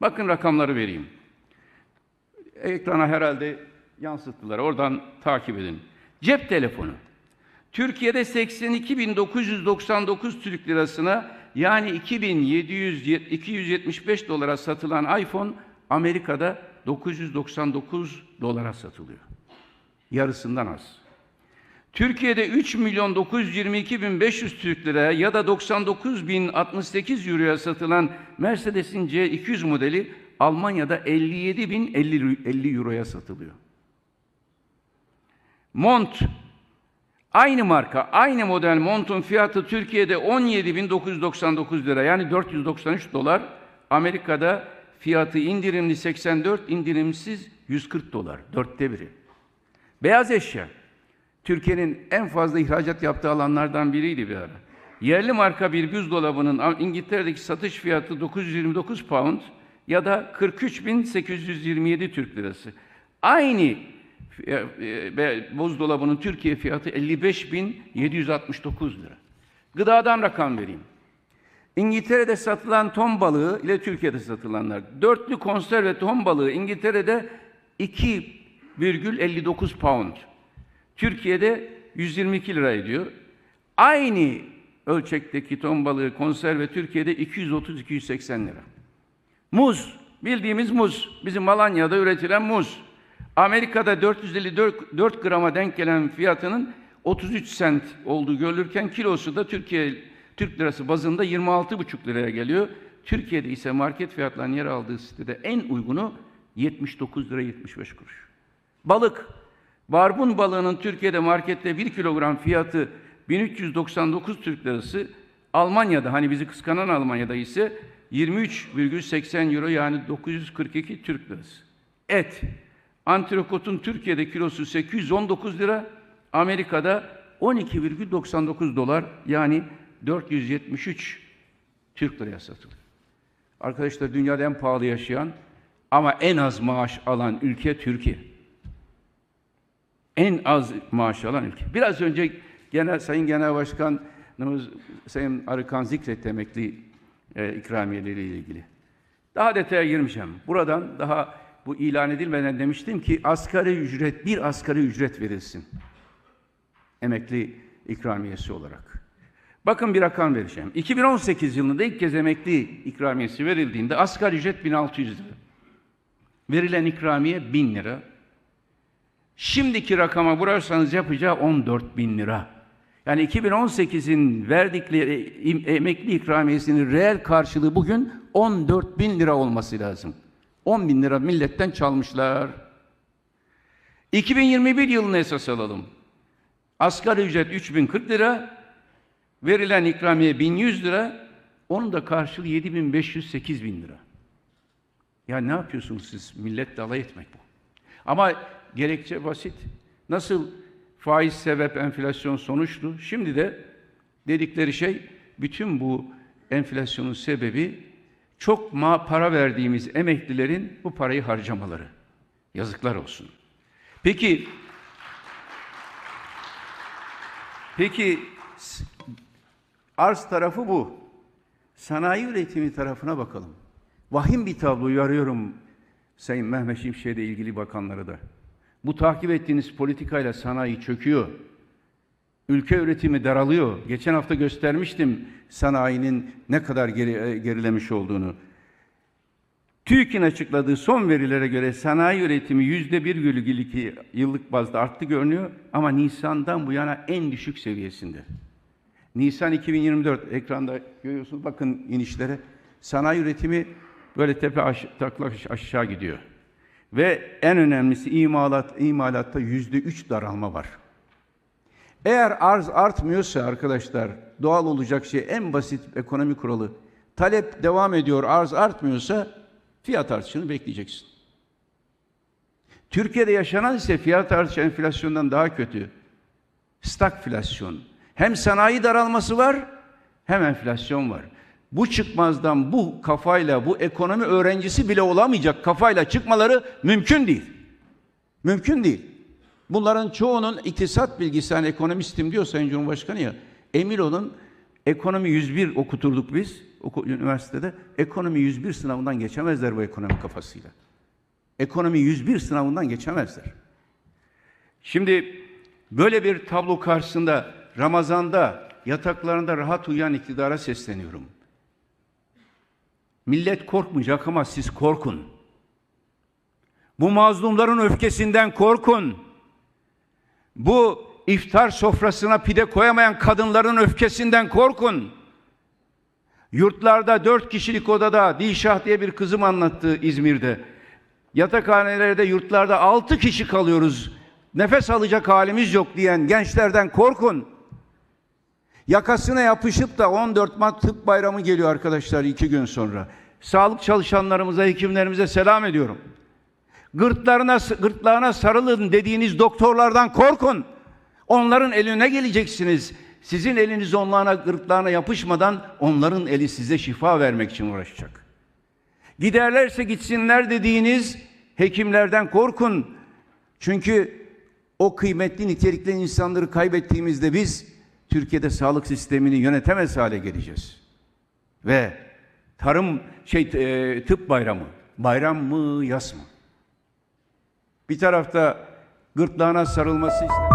Bakın rakamları vereyim. Ekrana herhalde yansıttılar. Oradan takip edin. Cep telefonu. Türkiye'de 82.999 Türk lirasına yani 2700 275 dolara satılan iPhone Amerika'da 999 dolara satılıyor. Yarısından az. Türkiye'de 3 milyon 922 bin 500 Türk liraya ya da 99 bin 68 euroya satılan Mercedes'in C200 modeli Almanya'da 57 bin 50, 50 euroya satılıyor. Mont Aynı marka, aynı model montun fiyatı Türkiye'de 17.999 lira yani 493 dolar. Amerika'da fiyatı indirimli 84, indirimsiz 140 dolar. Dörtte biri. Beyaz eşya. Türkiye'nin en fazla ihracat yaptığı alanlardan biriydi bir ara. Yerli marka bir buzdolabının İngiltere'deki satış fiyatı 929 pound ya da 43.827 Türk lirası. Aynı ve buzdolabının Türkiye fiyatı 55.769 lira. Gıdadan rakam vereyim. İngiltere'de satılan ton balığı ile Türkiye'de satılanlar. Dörtlü konserve ton balığı İngiltere'de 2,59 pound. Türkiye'de 122 lira ediyor. Aynı ölçekteki ton balığı konserve Türkiye'de 230-280 lira. Muz, bildiğimiz muz. Bizim Alanya'da üretilen muz. Amerika'da 454 4 grama denk gelen fiyatının 33 sent olduğu görülürken kilosu da Türkiye Türk lirası bazında 26,5 liraya geliyor. Türkiye'de ise market fiyatlarının yer aldığı sitede en uygunu 79 lira 75 kuruş. Balık. Barbun balığının Türkiye'de markette 1 kilogram fiyatı 1399 Türk lirası. Almanya'da hani bizi kıskanan Almanya'da ise 23,80 euro yani 942 Türk lirası. Et. Antrikotun Türkiye'de kilosu 819 lira, Amerika'da 12,99 dolar yani 473 Türk liraya satılıyor. Arkadaşlar dünyada en pahalı yaşayan ama en az maaş alan ülke Türkiye. En az maaş alan ülke. Biraz önce genel Sayın Genel Başkanımız Sayın Arıkan zikretti emekli e, ikramiyeleriyle ilgili. Daha detaya girmeyeceğim. Buradan daha bu ilan edilmeden demiştim ki asgari ücret, bir asgari ücret verilsin. Emekli ikramiyesi olarak. Bakın bir rakam vereceğim. 2018 yılında ilk kez emekli ikramiyesi verildiğinde asgari ücret 1600 lira. Verilen ikramiye 1000 lira. Şimdiki rakama vurarsanız yapacağı 14 bin lira. Yani 2018'in verdikleri emekli ikramiyesinin reel karşılığı bugün 14 bin lira olması lazım. 10 bin lira milletten çalmışlar. 2021 yılını esas alalım. Asgari ücret 3040 lira, verilen ikramiye 1100 lira, onun da karşılığı 7500 bin lira. Ya ne yapıyorsunuz siz? Millet alay etmek bu. Ama gerekçe basit. Nasıl faiz sebep enflasyon sonuçtu? Şimdi de dedikleri şey bütün bu enflasyonun sebebi çok ma para verdiğimiz emeklilerin bu parayı harcamaları. Yazıklar olsun. Peki Peki arz tarafı bu. Sanayi üretimi tarafına bakalım. Vahim bir tabloyu arıyorum Sayın Mehmet Şimşek'le ilgili bakanları da. Bu takip ettiğiniz politikayla sanayi çöküyor. Ülke üretimi daralıyor. Geçen hafta göstermiştim sanayinin ne kadar geri, e, gerilemiş olduğunu. TÜİK'in açıkladığı son verilere göre sanayi üretimi yüzde bir iki yıllık bazda arttı görünüyor ama Nisan'dan bu yana en düşük seviyesinde. Nisan 2024 ekranda görüyorsunuz bakın inişlere. Sanayi üretimi böyle tepe aş, takla aşağı gidiyor. Ve en önemlisi imalat, imalatta yüzde üç daralma var. Eğer arz artmıyorsa arkadaşlar doğal olacak şey en basit ekonomi kuralı. Talep devam ediyor, arz artmıyorsa fiyat artışını bekleyeceksin. Türkiye'de yaşanan ise fiyat artışı enflasyondan daha kötü. Stagflasyon. Hem sanayi daralması var hem enflasyon var. Bu çıkmazdan bu kafayla bu ekonomi öğrencisi bile olamayacak kafayla çıkmaları mümkün değil. Mümkün değil. Bunların çoğunun iktisat bilgisi, hani ekonomistim diyor Sayın Cumhurbaşkanı ya, emin olun Ekonomi 101 okuturduk biz üniversitede. Ekonomi 101 sınavından geçemezler bu ekonomi kafasıyla. Ekonomi 101 sınavından geçemezler. Şimdi böyle bir tablo karşısında Ramazan'da yataklarında rahat uyuyan iktidara sesleniyorum. Millet korkmayacak ama siz korkun. Bu mazlumların öfkesinden korkun. Bu iftar sofrasına pide koyamayan kadınların öfkesinden korkun. Yurtlarda dört kişilik odada Dilşah diye bir kızım anlattı İzmir'de. Yatakhanelerde, yurtlarda altı kişi kalıyoruz. Nefes alacak halimiz yok diyen gençlerden korkun. Yakasına yapışıp da 14 Mart Tıp Bayramı geliyor arkadaşlar iki gün sonra. Sağlık çalışanlarımıza, hekimlerimize selam ediyorum. Gırtlarına, gırtlağına sarılın dediğiniz doktorlardan korkun. Onların eline geleceksiniz. Sizin eliniz onlarına gırtlağına yapışmadan onların eli size şifa vermek için uğraşacak. Giderlerse gitsinler dediğiniz hekimlerden korkun. Çünkü o kıymetli nitelikli insanları kaybettiğimizde biz Türkiye'de sağlık sistemini yönetemez hale geleceğiz. Ve tarım şey e, tıp bayramı. Bayram mı yas mı? Bir tarafta gırtlağına sarılması istenen